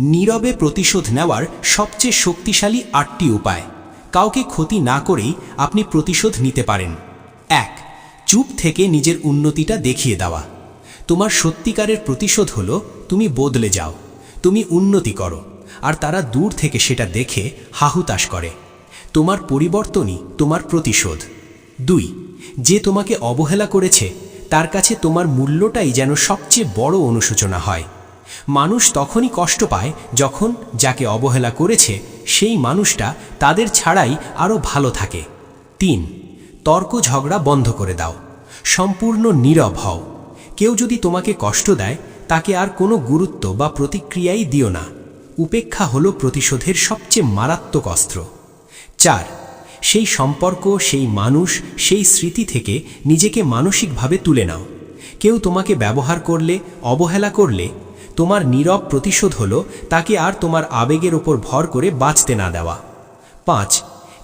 নীরবে প্রতিশোধ নেওয়ার সবচেয়ে শক্তিশালী আটটি উপায়। কাউকে ক্ষতি না করেই আপনি প্রতিশোধ নিতে পারেন। এক, চুপ থেকে নিজের উন্নতিটা দেখিয়ে দেওয়া। তোমার সত্যিকারের প্রতিশোধ হলো, তুমি বদলে যাও, তুমি উন্নতি করো, আর তারা দূর থেকে সেটা দেখে হাহুতাশ করে। তোমার পরিবর্তনই তোমার প্রতিশোধ। দুই, যে তোমাকে অবহেলা করেছে, তার কাছে তোমার মূল্যটাই যেন সবচেয়ে বড় অনুশোচনা হয়। মানুষ তখনই কষ্ট পায় যখন যাকে অবহেলা করেছে সেই মানুষটা তাদের ছাড়াই আরও ভালো থাকে। তিন, তর্ক ঝগড়া বন্ধ করে দাও। সম্পূর্ণ নীরব হও। কেউ যদি তোমাকে কষ্ট দেয়, তাকে আর কোনো গুরুত্ব বা প্রতিক্রিয়াই দিও না। উপেক্ষা হলো প্রতিশোধের সবচেয়ে মারাত্মক অস্ত্র। চার, সেই সম্পর্ক, সেই মানুষ, সেই স্মৃতি থেকে নিজেকে মানসিকভাবে তুলে নাও। কেউ তোমাকে ব্যবহার করলে, অবহেলা করলে তোমার নীরব প্রতিশোধ হলো তাকে আর তোমার আবেগের ওপর ভর করে বাঁচতে না দেওয়া। পাঁচ,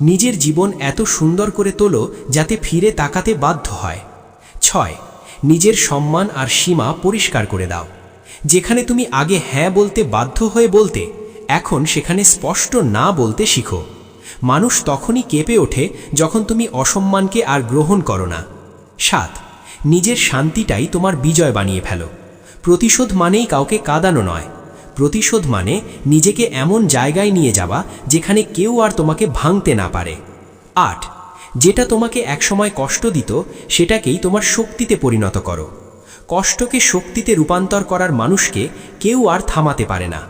নিজের জীবন এত সুন্দর করে তোলো যাতে ফিরে তাকাতে বাধ্য হয়। ছয়, নিজের সম্মান আর সীমা পরিষ্কার করে দাও। যেখানে তুমি আগে হ্যাঁ বলতে বাধ্য হয়ে বলতে, এখন সেখানে স্পষ্ট না বলতে শিখো। মানুষ তখনই কেঁপে ওঠে যখন তুমি অসম্মানকে আর গ্রহণ করো না। সাত, নিজের শান্তিটাই তোমার বিজয় বানিয়ে ফেলো। প্রতিশোধ মানেই কাউকে কাঁদানো নয়। প্রতিশোধ মানে নিজেকে এমন জায়গায় নিয়ে যাওয়া যেখানে কেউ আর তোমাকে ভাঙতে না পারে। আট, যেটা তোমাকে একসময় কষ্ট দিত, সেটাকেই তোমার শক্তিতে পরিণত করো। কষ্টকে শক্তিতে রূপান্তর করার মানুষকে কেউ আর থামাতে পারে না।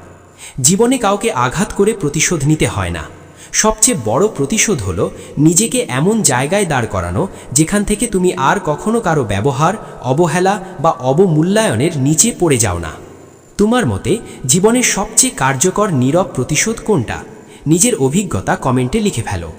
জীবনে কাউকে আঘাত করে প্রতিশোধ নিতে হয় না। সবচেয়ে বড় প্রতিশোধ হলো নিজেকে এমন জায়গায় দাঁড় করানো যেখান থেকে তুমি আর কখনো কারও ব্যবহার, অবহেলা বা অবমূল্যায়নের নিচে পড়ে যাও না। তোমার মতে জীবনের সবচেয়ে কার্যকর নীরব প্রতিশোধ কোনটা? নিজের অভিজ্ঞতা কমেন্টে লিখে ফেলো।